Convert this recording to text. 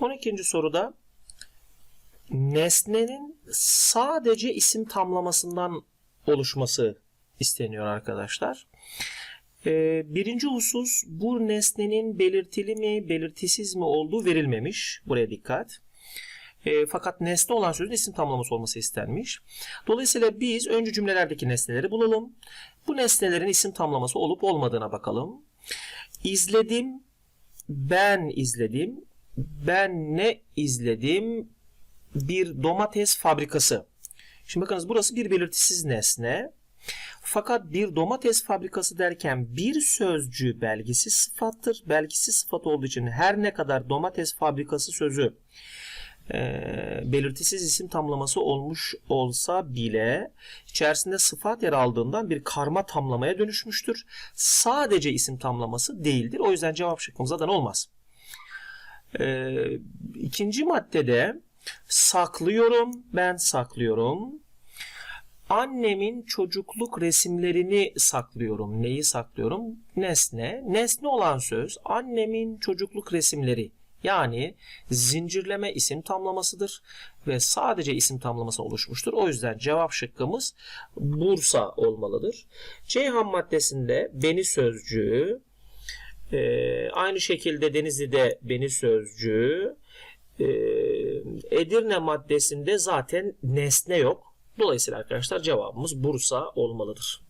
12. soruda nesnenin sadece isim tamlamasından oluşması isteniyor arkadaşlar. Ee, birinci husus bu nesnenin belirtili mi belirtisiz mi olduğu verilmemiş. Buraya dikkat. Ee, fakat nesne olan sözün isim tamlaması olması istenmiş. Dolayısıyla biz önce cümlelerdeki nesneleri bulalım. Bu nesnelerin isim tamlaması olup olmadığına bakalım. İzledim, ben izledim, ben ne izledim? Bir domates fabrikası. Şimdi bakınız burası bir belirtisiz nesne. Fakat bir domates fabrikası derken bir sözcüğü belgisiz sıfattır. Belgisiz sıfat olduğu için her ne kadar domates fabrikası sözü e, belirtisiz isim tamlaması olmuş olsa bile içerisinde sıfat yer aldığından bir karma tamlamaya dönüşmüştür. Sadece isim tamlaması değildir. O yüzden cevap şıkkımız zaten olmaz. E, ikinci maddede saklıyorum, ben saklıyorum. Annemin çocukluk resimlerini saklıyorum. Neyi saklıyorum? Nesne. Nesne olan söz annemin çocukluk resimleri. Yani zincirleme isim tamlamasıdır ve sadece isim tamlaması oluşmuştur. O yüzden cevap şıkkımız Bursa olmalıdır. Ceyhan maddesinde beni sözcüğü, e, aynı şekilde Denizli'de beni sözcüğü, e, Edirne maddesinde zaten nesne yok. Dolayısıyla arkadaşlar cevabımız Bursa olmalıdır.